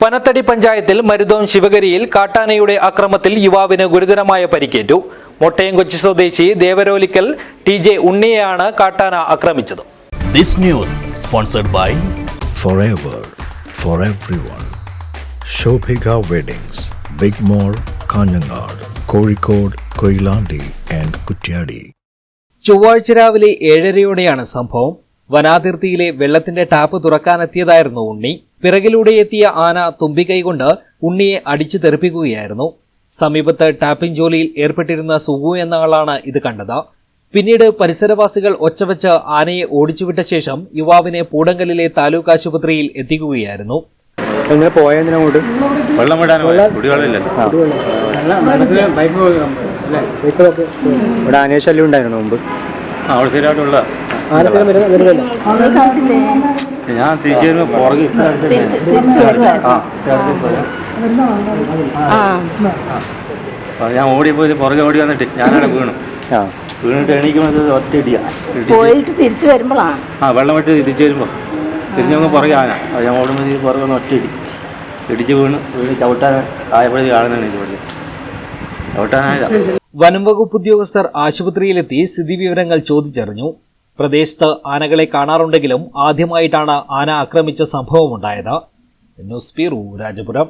പനത്തടി പഞ്ചായത്തിൽ മരുതോം ശിവഗിരിയിൽ കാട്ടാനയുടെ അക്രമത്തിൽ യുവാവിന് ഗുരുതരമായ പരിക്കേറ്റു മൊട്ടയം കൊച്ചി സ്വദേശി ദേവരോലിക്കൽ ടി ജെ ഉണ്ണിയെയാണ് കാട്ടാന ആക്രമിച്ചത് This news sponsored by forever for everyone. Shobhika Weddings, Big Mall, Kanyanad, Kozhikode, Koilandi and Kutyadi. ചൊവ്വാഴ്ച രാവിലെ ഏഴരയോടെയാണ് സംഭവം വനാതിർത്തിയിലെ വെള്ളത്തിന്റെ ടാപ്പ് തുറക്കാനെത്തിയതായിരുന്നു ഉണ്ണി പിറകിലൂടെ എത്തിയ ആന തുമ്പിക്കൈകൊണ്ട് ഉണ്ണിയെ അടിച്ചു തെറിപ്പിക്കുകയായിരുന്നു. സമീപത്ത് ടാപ്പിംഗ് ജോലിയിൽ ഏർപ്പെട്ടിരുന്ന സുഗു എന്ന ആളാണ് ഇത് കണ്ടത്. പിന്നീട് പരിസരവാസികൾ ഒച്ചവെച്ച് ആനയെ ഓടിച്ചുവിട്ട ശേഷം യുവാവിനെ പൂടങ്കലിലെ താലൂക്ക് ആശുപത്രിയിൽ എത്തിക്കുകയായിരുന്നു. എങ്ങനെ പോയതിനോട് വെള്ളം വിടാൻ കുടിവെള്ളമില്ലല്ലോ ഇവിടെ ആനയെ ശല്യം ഉണ്ടായിരുന്നു മുമ്പ്. ആവശ്യമായിട്ടുള്ള ഞാൻ തിരിച്ചു വരുമ്പോൾ ആ. ഞാൻ ഓടിപ്പോയി പുറകെ ഓടി വന്നിട്ട് ഞാനവിടെ വീണു. ആ. വീണിട്ട് എണീക്കുമ്പോൾ ഒറ്റ ഇടിയാ. പോയിട്ട് തിരിച്ചു വരുമ്പോഴാണ് ആ വെള്ളം വെട്ടി തിരിച്ചു വരുമ്പോൾ തിരിഞ്ഞു നോക്കുമ്പോൾ പുറകെ ആന. ഞാൻ ഓടുമ്പോൾ പുറകെ ഒന്ന് ഒറ്റ ഇടി. ഇടിച്ച് വീണ് വീണ് ചവിട്ടാൻ ആയപ്പോഴത്തേക്ക് കാണുന്നതാണ് എനിക്ക് പറഞ്ഞത് ചവിട്ടാനായതാ. വനം വകുപ്പ് ഉദ്യോഗസ്ഥർ ആശുപത്രിയിലെത്തി സ്ഥിതിവിവരങ്ങൾ ചോദിച്ചറിഞ്ഞു. പ്രദേശത്ത് ആനകളെ കാണാറുണ്ടെങ്കിലും ആദ്യമായിട്ടാണ് ആന ആക്രമിച്ച സംഭവമുണ്ടായത്. News bureau Rajapuram.